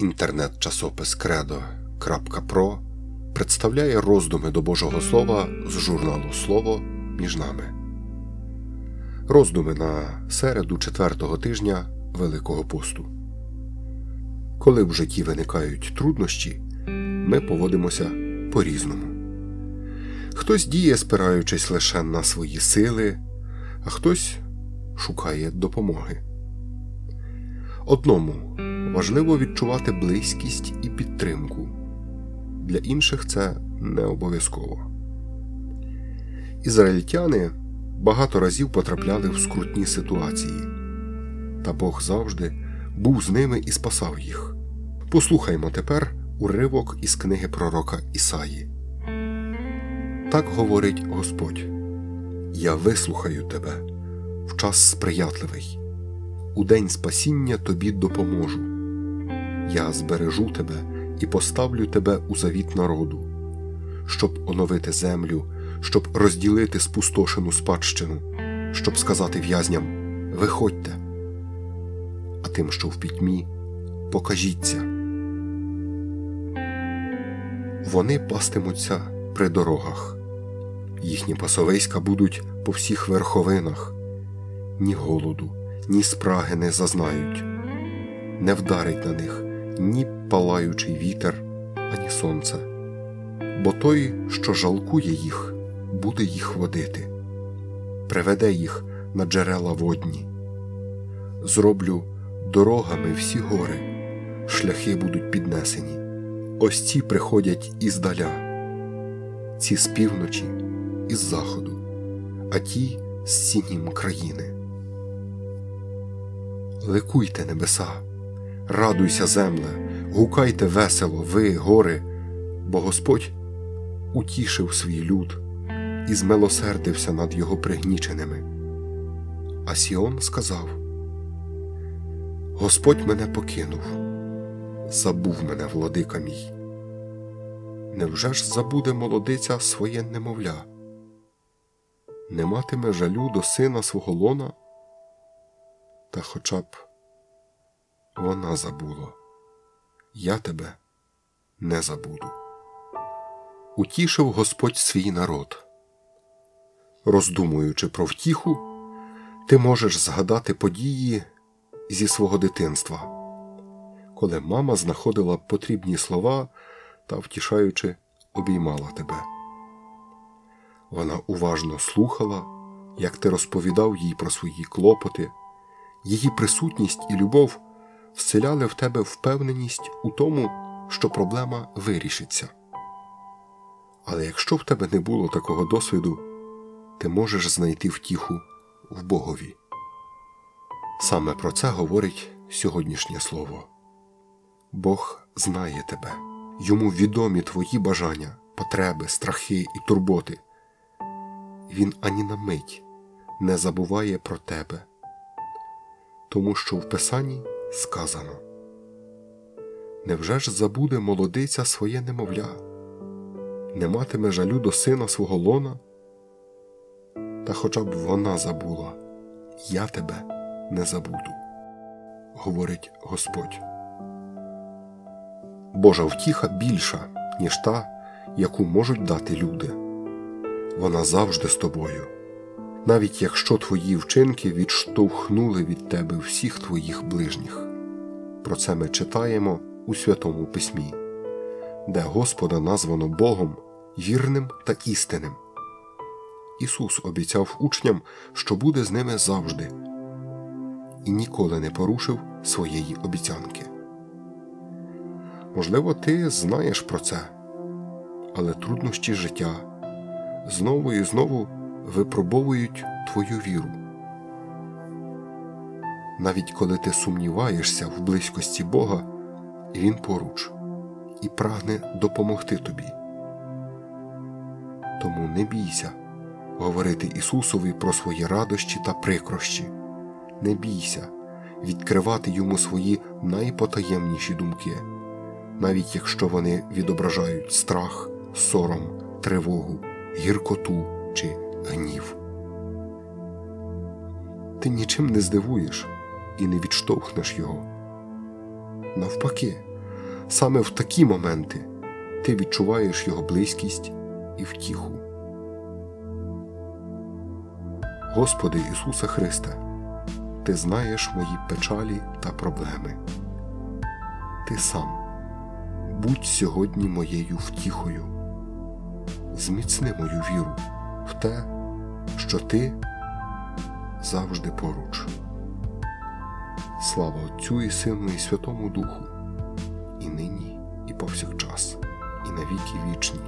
Інтернет-часопис Кредо.про представляє роздуми до Божого Слова з журналу Слово між нами. Роздуми на середу четвертого тижня Великого посту. Коли в житті виникають труднощі, ми поводимося по різному. Хтось діє, спираючись лише на свої сили, а хтось шукає допомоги. Одному важливо відчувати близькість і підтримку. Для інших це не обов'язково. Ізраїльтяни багато разів потрапляли в скрутні ситуації, та Бог завжди був з ними і спасав їх. Послухаймо тепер уривок із книги пророка Ісаї. Так говорить Господь: Я вислухаю тебе в час сприятливий у день спасіння тобі допоможу. Я збережу тебе і поставлю тебе у завіт народу, щоб оновити землю, щоб розділити спустошену спадщину, щоб сказати в'язням Виходьте, а тим, що в пітьмі, покажіться. Вони пастимуться при дорогах, їхні пасовиська будуть по всіх верховинах, ні голоду ні спраги не зазнають, не вдарить на них ні палаючий вітер, ані сонце, бо той, що жалкує їх, буде їх водити, приведе їх на джерела водні. Зроблю дорогами всі гори, шляхи будуть піднесені. Ось ці приходять іздаля, ці з півночі, із заходу, а ті з сінім країни. Ликуйте небеса, радуйся, земле, гукайте весело, ви, гори, бо Господь утішив свій люд і змилосердився над його пригніченими. А Сіон сказав: Господь мене покинув, забув мене, владика мій. Невже ж забуде молодиця своє немовля? Не матиме жалю до сина свого лона? Та хоча б вона забула, я тебе не забуду. Утішив Господь свій народ. Роздумуючи про втіху, ти можеш згадати події зі свого дитинства, коли мама знаходила потрібні слова та, втішаючи, обіймала тебе. Вона уважно слухала, як ти розповідав їй про свої клопоти її присутність і любов вселяли в тебе впевненість у тому, що проблема вирішиться. Але якщо в тебе не було такого досвіду, ти можеш знайти втіху в Богові. Саме про це говорить сьогоднішнє слово. Бог знає тебе, йому відомі твої бажання, потреби, страхи і турботи. Він ані на мить не забуває про тебе тому що в Писанні сказано Невже ж забуде молодиця своє немовля, не матиме жалю до сина свого лона? Та хоча б вона забула, я тебе не забуду, говорить Господь. Божа втіха більша, ніж та, яку можуть дати люди. Вона завжди з тобою навіть якщо твої вчинки відштовхнули від тебе всіх твоїх ближніх. Про це ми читаємо у Святому Письмі, де Господа названо Богом вірним та істинним. Ісус обіцяв учням, що буде з ними завжди, і ніколи не порушив своєї обіцянки. Можливо, ти знаєш про це, але труднощі життя знову і знову випробовують твою віру. Навіть коли ти сумніваєшся в близькості Бога, Він поруч і прагне допомогти тобі. Тому не бійся говорити Ісусові про свої радощі та прикрощі, не бійся відкривати йому свої найпотаємніші думки, навіть якщо вони відображають страх, сором, тривогу, гіркоту чи гнів. Ти нічим не здивуєш і не відштовхнеш його. Навпаки, саме в такі моменти ти відчуваєш Його близькість і втіху. Господи Ісусе Христе, Ти знаєш мої печалі та проблеми. Ти сам будь сьогодні моєю втіхою, зміцни мою віру в те, що ти завжди поруч. Слава Отцю і Сину, і Святому Духу, і нині, і повсякчас, і на віки вічні.